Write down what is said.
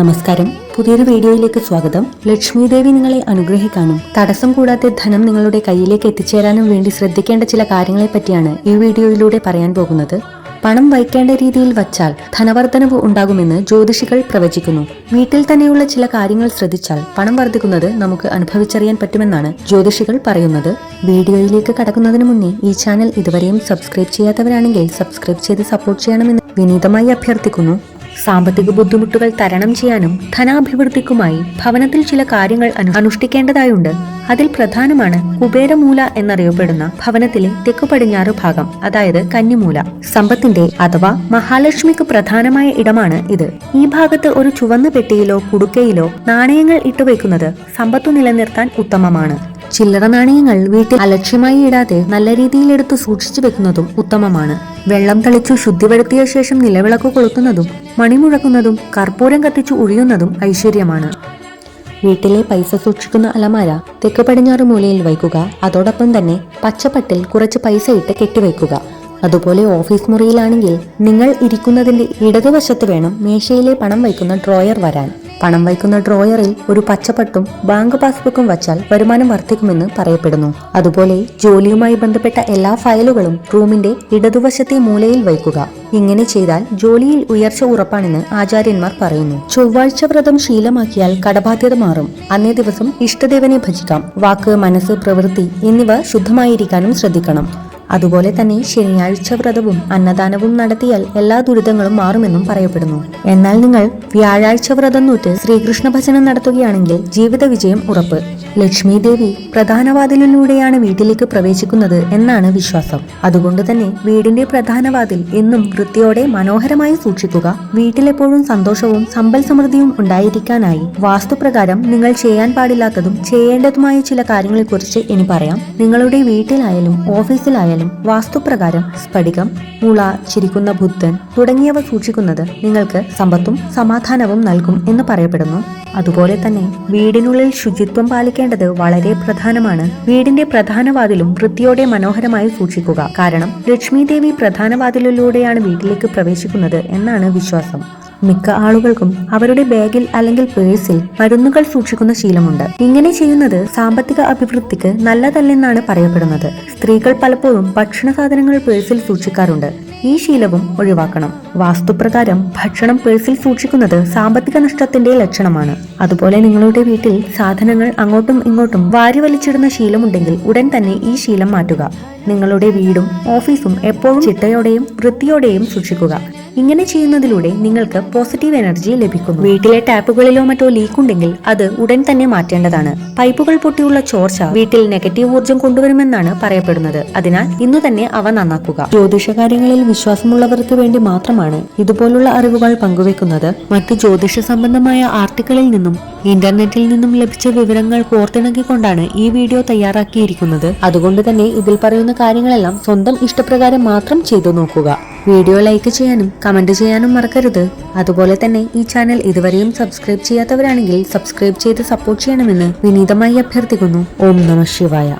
നമസ്കാരം. പുതിയൊരു വീഡിയോയിലേക്ക് സ്വാഗതം. ലക്ഷ്മി ദേവി നിങ്ങളെ അനുഗ്രഹിക്കാനും തടസ്സം കൂടാതെ ധനം നിങ്ങളുടെ കയ്യിലേക്ക് എത്തിച്ചേരാനും വേണ്ടി ശ്രദ്ധിക്കേണ്ട ചില കാര്യങ്ങളെ പറ്റിയാണ് ഈ വീഡിയോയിലൂടെ പറയാൻ പോകുന്നത്. പണം വയ്ക്കേണ്ട രീതിയിൽ വച്ചാൽ ധനവർദ്ധനവ് ഉണ്ടാകുമെന്ന് ജ്യോതിഷികൾ പ്രവചിക്കുന്നു. വീട്ടിൽ തന്നെയുള്ള ചില കാര്യങ്ങൾ ശ്രദ്ധിച്ചാൽ പണം വർദ്ധിക്കുന്നത് നമുക്ക് അനുഭവിച്ചറിയാൻ പറ്റുമെന്നാണ് ജ്യോതിഷികൾ പറയുന്നത്. വീഡിയോയിലേക്ക് കടക്കുന്നതിന് മുന്നേ ഈ ചാനൽ ഇതുവരെയും സബ്സ്ക്രൈബ് ചെയ്യാത്തവരാണെങ്കിൽ സബ്സ്ക്രൈബ് ചെയ്ത് സപ്പോർട്ട് ചെയ്യണമെന്ന് വിനീതമായി അഭ്യർത്ഥിക്കുന്നു. സാമ്പത്തിക ബുദ്ധിമുട്ടുകൾ തരണം ചെയ്യാനും ധനാഭിവൃദ്ധിക്കുമായി ഭവനത്തിൽ ചില കാര്യങ്ങൾ അനു- അനുഷ്ഠിക്കേണ്ടതായുണ്ട്. അതിൽ പ്രധാനമാണ് കുബേരമൂല എന്നറിയപ്പെടുന്ന ഭവനത്തിലെ തെക്കു പടിഞ്ഞാറ് ഭാഗം അതായത് കന്നിമൂല. സമ്പത്തിന്റെ അഥവാ മഹാലക്ഷ്മിക്ക് പ്രധാനമായ ഇടമാണ് ഇത്. ഈ ഭാഗത്ത് ഒരു ചുവന്ന പെട്ടിയിലോ കുടുക്കയിലോ നാണയങ്ങൾ ഇട്ടുവെക്കുന്നത് സമ്പത്തു നിലനിർത്താൻ ഉത്തമമാണ്. ചില്ലറ നാണയങ്ങൾ വീട്ടിൽ അലക്ഷ്യമായി ഇടാതെ നല്ല രീതിയിൽ എടുത്ത് സൂക്ഷിച്ചു വെക്കുന്നതും ഉത്തമമാണ്. വെള്ളം തളിച്ചു ശുദ്ധി വരുത്തിയ ശേഷം നിലവിളക്ക് കൊളുത്തുന്നതും മണിമുഴക്കുന്നതും കർപ്പൂരം കത്തിച്ചു ഒഴിയുന്നതും ഐശ്വര്യമാണ്. വീട്ടിലെ പൈസ സൂക്ഷിക്കുന്ന അലമാര തെക്ക് പടിഞ്ഞാറ് മൂലയിൽ വയ്ക്കുക. അതോടൊപ്പം തന്നെ പച്ചപ്പട്ടിൽ കുറച്ച് പൈസ ഇട്ട് കെട്ടിവയ്ക്കുക അതുപോലെ ഓഫീസ് മുറിയിലാണെങ്കിൽ നിങ്ങൾ ഇരിക്കുന്നതിന്റെ ഇടതുവശത്ത് വേണം മേശയിലെ പണം വയ്ക്കുന്ന ഡ്രോയർ വരാൻ. പണം വയ്ക്കുന്ന ഡ്രോയറിൽ ഒരു പച്ചപ്പട്ടും ബാങ്ക് പാസ്ബുക്കും വച്ചാൽ വരുമാനം വർദ്ധിക്കുമെന്ന് പറയപ്പെടുന്നു. അതുപോലെ ജോലിയുമായി ബന്ധപ്പെട്ട എല്ലാ ഫയലുകളും റൂമിന്റെ ഇടതുവശത്തെ മൂലയിൽ വയ്ക്കുക. ഇങ്ങനെ ചെയ്താൽ ജോലിയിൽ ഉയർച്ച ഉറപ്പാണെന്ന് ആചാര്യന്മാർ പറയുന്നു. ചൊവ്വാഴ്ച വ്രതം ശീലമാക്കിയാൽ കടബാധ്യത മാറും. അന്നേ ദിവസം ഇഷ്ടദേവനെ ഭജിക്കാം. വാക്ക് മനസ്സ് പ്രവൃത്തി എന്നിവ ശുദ്ധമായിരിക്കാനും ശ്രദ്ധിക്കണം. അതുപോലെ തന്നെ ശനിയാഴ്ച വ്രതവും അന്നദാനവും നടത്തിയാൽ എല്ലാ ദുരിതങ്ങളും മാറുമെന്നും പറയപ്പെടുന്നു. എന്നാൽ നിങ്ങൾ വ്യാഴാഴ്ച വ്രതം നൂറ്റ് ശ്രീകൃഷ്ണ ഭജനം നടത്തുകയാണെങ്കിൽ ജീവിത വിജയം ഉറപ്പ്. ലക്ഷ്മി ദേവി പ്രധാന വാതിലിലൂടെയാണ് വീട്ടിലേക്ക് പ്രവേശിക്കുന്നത് എന്നാണ് വിശ്വാസം. അതുകൊണ്ട് തന്നെ വീടിന്റെ പ്രധാന വാതിൽ എന്നും വൃത്തിയോടെ മനോഹരമായി സൂക്ഷിക്കുക വീട്ടിലെപ്പോഴും സന്തോഷവും സമ്പൽ സമൃദ്ധിയും ഉണ്ടായിരിക്കാനായി. വാസ്തുപ്രകാരം നിങ്ങൾ ചെയ്യാൻ പാടില്ലാത്തതും ചെയ്യേണ്ടതുമായ ചില കാര്യങ്ങളെക്കുറിച്ച് ഇനി പറയാം. നിങ്ങളുടെ വീട്ടിലായാലും ഓഫീസിലായാലും വാസ്തുപ്രകാരം സ്ഫടികം മുള ചിരിക്കുന്ന ബുദ്ധൻ തുടങ്ങിയവ സൂക്ഷിക്കുന്നത് നിങ്ങൾക്ക് സമ്പത്തും സമാധാനവും നൽകും എന്ന് പറയപ്പെടുന്നു. അതുപോലെ തന്നെ വീടിനുള്ളിൽ ശുചിത്വം പാലിക്കേണ്ടത് വളരെ പ്രധാനമാണ്. വീടിന്റെ പ്രധാന വാതിലും വൃത്തിയോടെ മനോഹരമായി സൂക്ഷിക്കുക. കാരണം ലക്ഷ്മി ദേവി പ്രധാന വാതിലിലൂടെയാണ് വീട്ടിലേക്ക് പ്രവേശിക്കുന്നത് എന്നാണ് വിശ്വാസം. മിക്ക ആളുകൾക്കും അവരുടെ ബാഗിൽ അല്ലെങ്കിൽ പേഴ്സിൽ മരുന്നുകൾ സൂക്ഷിക്കുന്ന ശീലമുണ്ട്. ഇങ്ങനെ ചെയ്യുന്നത് സാമ്പത്തിക അഭിവൃദ്ധിക്ക് നല്ലതല്ലെന്നാണ് പറയപ്പെടുന്നത്. സ്ത്രീകൾ പലപ്പോഴും ഭക്ഷണ സാധനങ്ങൾ പേഴ്സിൽ സൂക്ഷിക്കാറുണ്ട്. ഈ ശീലവും ഒഴിവാക്കണം. വാസ്തുപ്രകാരം ഭക്ഷണം പേഴ്സിൽ സൂക്ഷിക്കുന്നത് സാമ്പത്തിക നഷ്ടത്തിന്റെ ലക്ഷണമാണ്. അതുപോലെ നിങ്ങളുടെ വീട്ടിൽ സാധനങ്ങൾ അങ്ങോട്ടും ഇങ്ങോട്ടും വാരി വലിച്ചിടുന്ന ശീലമുണ്ടെങ്കിൽ ഉടൻ തന്നെ ഈ ശീലം മാറ്റുക. നിങ്ങളുടെ വീടും ഓഫീസും എപ്പോഴും ചിട്ടയോടെയും വൃത്തിയോടെയും സൂക്ഷിക്കുക. ഇങ്ങനെ ചെയ്യുന്നതിലൂടെ നിങ്ങൾക്ക് പോസിറ്റീവ് എനർജി ലഭിക്കുന്നു. വീട്ടിലെ ടാപ്പുകളിലോ മറ്റോ ലീക്ക് ഉണ്ടെങ്കിൽ അത് ഉടൻ തന്നെ മാറ്റേണ്ടതാണ്. പൈപ്പുകൾ പൊട്ടിയുള്ള ചോർച്ച വീട്ടിൽ നെഗറ്റീവ് ഊർജം കൊണ്ടുവരുമെന്നാണ് പറയപ്പെടുന്നത്. അതിനാൽ ഇന്നു തന്നെ അവ നന്നാക്കുക. ജ്യോതിഷ കാര്യങ്ങളിൽ വിശ്വാസമുള്ളവർക്ക് വേണ്ടി മാത്രമാണ് ഇതുപോലുള്ള അറിവുകൾ പങ്കുവെക്കുന്നത്. മറ്റ് ജ്യോതിഷ സംബന്ധമായ ആർട്ടിക്കിളിൽ നിന്നും ഇന്റർനെറ്റിൽ നിന്നും ലഭിച്ച വിവരങ്ങൾ കോർത്തിണക്കിക്കൊണ്ടാണ് ഈ വീഡിയോ തയ്യാറാക്കിയിരിക്കുന്നത്. അതുകൊണ്ട് തന്നെ ഇതിൽ പറയുന്ന കാര്യങ്ങളെല്ലാം സ്വന്തം ഇഷ്ടപ്രകാരം മാത്രം ചെയ്തു നോക്കുക. വീഡിയോ ലൈക്ക് ചെയ്യാനും കമന്റ് ചെയ്യാനും മറക്കരുത്. അതുപോലെ തന്നെ ഈ ചാനൽ ഇതുവരെയും സബ്സ്ക്രൈബ് ചെയ്യാത്തവരാണെങ്കിൽ സബ്സ്ക്രൈബ് ചെയ്ത് സപ്പോർട്ട് ചെയ്യണമെന്ന് വിനീതമായി അഭ്യർത്ഥിക്കുന്നു. ഓം നമ ശിവായ.